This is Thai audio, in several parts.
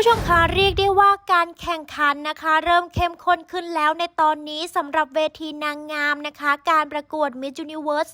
ผู้ชมคะเรียกได้ว่าการแข่งขันนะคะ เริ่มเข้มข้นขึ้นแล้วในตอนนี้สำหรับเวทีนางงามนะคะ การประกวด Miss Universe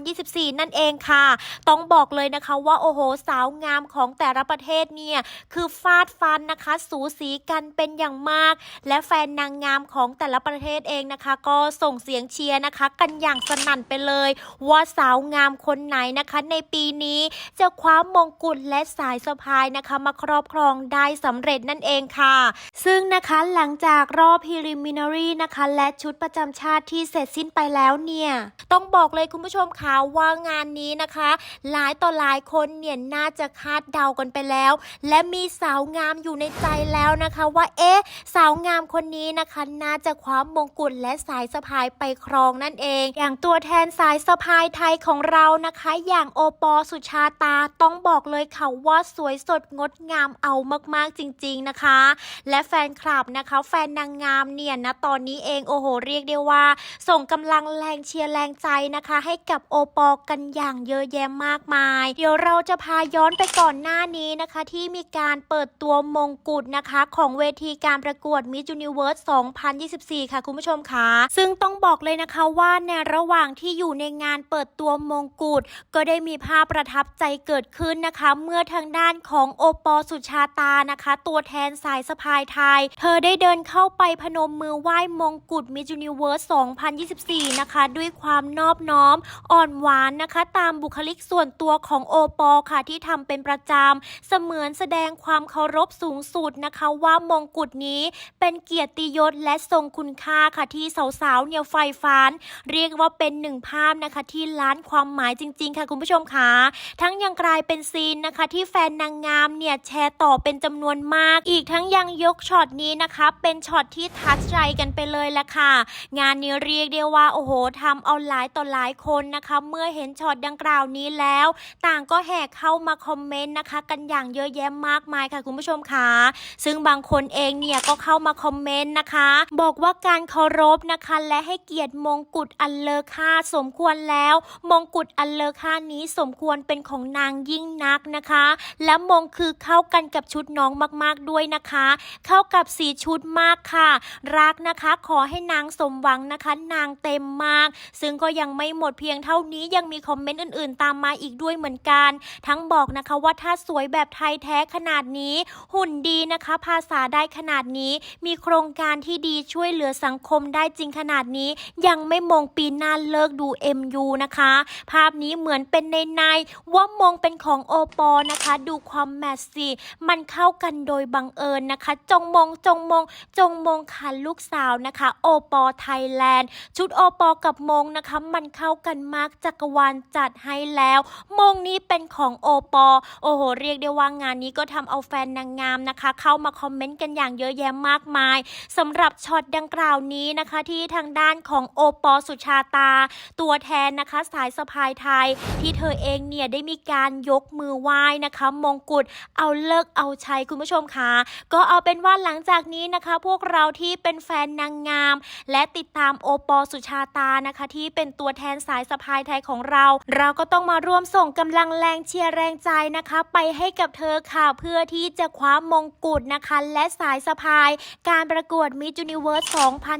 2024 นั่นเองค่ะ ต้องบอกเลยนะคะว่าโอ้โหสาวงามของแต่ละประเทศเนี่ย คือฟาดฟันนะคะ สูสีกันเป็นอย่างมาก และแฟนนางงามของแต่ละประเทศเองนะคะ ก็ส่งเสียงเชียร์นะคะ กันอย่างสนั่นไปเลย ว่าสาวงามคนไหนนะคะ ในปีนี้จะคว้ามงกุฎและสายสะพายนะคะ มาครอบครองได้สำเร็จนั่นเองค่ะ ซึ่งนะคะหลังจากรอบ preliminary นะคะและชุดประจำชาติที่เสร็จสิ้นไปแล้วเนี่ยต้องบอกเลยคุณผู้ชมค่ะว่างานนี้นะคะ หลายต่อหลายคนเนี่ยน่าจะคาดเดากันไปแล้ว และมีสาวงามอยู่ในใจแล้วนะคะ ว่าเอ๊ะสาวงามคนนี้นะคะน่าจะคว้ามงกุฎและสายสะพายไปครองนั่นเอง อย่างตัวแทนสายสะพายไทยของเรานะคะ อย่างโอปอสุชาตาต้องบอกเลยค่ะว่าสวยสดงดงามเอามากๆจริง ๆนะคะ และแฟนคลับนะคะ แฟนนางงามเนี่ยนะตอนนี้เองโอ้โหเรียกได้ว่า ส่งกำลังแรงเชียร์แรงใจนะคะ ให้กับโอปอกันอย่างเยอะแยะมากมาย เดี๋ยวเราจะพาย้อนไปก่อนหน้านี้นะคะ ที่มีการเปิดตัวมงกุฎนะคะ ของเวทีการประกวด Miss Universe 2024 ค่ะคุณผู้ชมค่ะซึ่งต้องบอกเลยนะคะว่าในระหว่างที่อยู่ในงานเปิดตัวมงกุฎก็ได้มีภาพประทับใจเกิดขึ้นนะคะ เมื่อทางด้านของโอปอสุชาตานะคะตัวแทนสายสะพายไทย เธอได้เดินเข้าไปพนมมือไหว้มงกุฎ Miss Universe 2024 นะคะ ด้วยความนอบน้อม อ่อนหวานนะคะ ตามบุคลิกส่วนตัวของโอปอค่ะที่ทำเป็นประจำ เสมือนแสดงความเคารพสูงสุดนะคะ ว่ามงกุฎนี้เป็นเกียรติยศและทรงคุณค่าค่ะที่สาวๆเนี่ยไฟฟ้านเรียกว่าเป็นหนึ่งภาพนะคะที่ล้านความหมายจริง ๆ ค่ะคุณผู้ชมค่ะทั้งยังกลายเป็นซีนนะคะ ที่แฟนนางงามเนี่ยแชร์ต่อเป็นจำนวนมาก อีกทั้งยังยกช็อตนี้นะคะ เป็นช็อตที่ทัชใจกันไปเลยแหละค่ะ งานนี้เรียกได้ว่าโอ้โหทำเอาหลายต่อหลายคนนะคะ เมื่อเห็นช็อตดังกล่าวนี้แล้ว ต่างก็แห่เข้ามาคอมเมนต์นะคะ กันอย่างเยอะแยะมากมายค่ะคุณผู้ชมค่ะซึ่งบางคนเองเนี่ยก็เข้ามาคอมเมนต์นะคะ บอกว่าการเคารพนะคะ และให้เกียรติมงกุฎอันเลอค่าสมควรแล้ว มงกุฎอันเลอค่านี้สมควรเป็นของนางยิ่งนักนะคะ และมงคือเข้ากันกับชุดน้องมากๆด้วยนะคะ เข้ากับสีชุดมากค่ะ รักนะคะขอให้นางสมหวังนะคะ นางเต็มมาก ซึ่งก็ยังไม่หมดเพียงเท่านี้ยังมีคอมเมนต์อื่นๆ ตามมาอีกด้วยเหมือนกัน ทั้งบอกนะคะว่าถ้าสวยแบบไทยแท้ขนาดนี้ หุ่นดีนะคะ ภาษาได้ขนาดนี้ มีโครงการที่ดีช่วยเหลือสังคมได้จริงขนาดนี้ ยังไม่มองปีหน้าเลิกดู MU นะคะ ภาพนี้เหมือนเป็นในในๆว่ามองเป็นของโอปอนะคะ ดูความแมทสิมันเข้ากันโดยบังเอิญนะคะ จงมงจงมง จงมงค่ะลูกสาวนะคะ โอปอไทยแลนด์ ชุดโอปอกับมงนะคะ มันเข้ากันมากจักรวาลจัดให้แล้ว มงนี้เป็นของโอปอ โอ้โห เรียกได้ว่างานนี้ก็ทำเอาแฟนนางงามนะคะ เข้ามาคอมเมนต์กันอย่างเยอะแยะมากมายสำหรับช็อตดังกล่าวนี้นะคะ ที่ทางด้านของโอปอสุชาตา ตัวแทนนะคะสายสะพายไทย ที่เธอเองเนี่ยได้มีการยกมือไหว้นะคะ มงกุฎเอาเลิกเอาชัยคุณผู้ชมคะก็เอาเป็นว่าหลังจากนี้นะคะ พวกเราที่เป็นแฟนนางงาม และติดตามโอปอสุชาตานะคะ ที่เป็นตัวแทนสายสะพายไทยของเรา เราก็ต้องมาร่วมส่งกำลังแรงเชียร์แรงใจนะคะ ไปให้กับเธอค่ะ เพื่อที่จะคว้ามงกุฎนะคะ และสายสะพาย การประกวด Miss Universe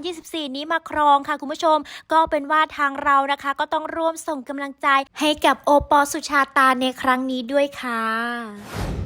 2024 นี้มาครองค่ะคุณผู้ชม ก็เป็นว่าทางเรานะคะ ก็ต้องร่วมส่งกำลังใจให้กับโอปอสุชาตาในครั้งนี้ด้วยค่ะ